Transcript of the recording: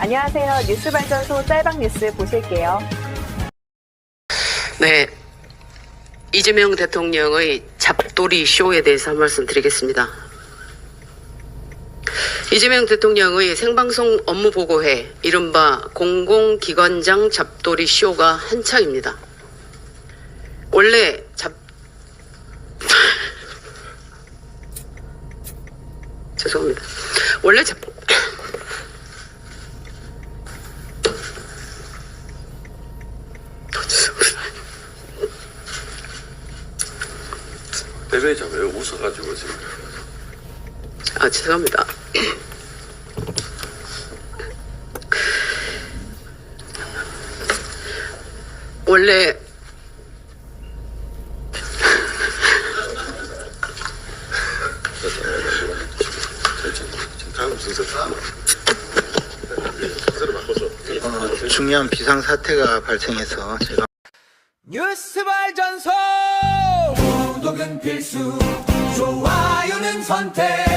안녕하세요. 뉴스 발전소 짤방 뉴스 보실게요. 네. 이재명 대통령의 잡돌이 쇼에 대해서 한 말씀 드리겠습니다. 이재명 대통령의 생방송 업무 보고회, 이른바 공공기관장 잡돌이 쇼가 한창입니다. 원래 잡, 죄송합니다. 원래 잡, 패배자왜 웃어가지고 지금. 아, 죄송합니다. 원래 중요한 비상 사태가 발생해서 제가 뉴스 발전소 필수. 좋아요는 선택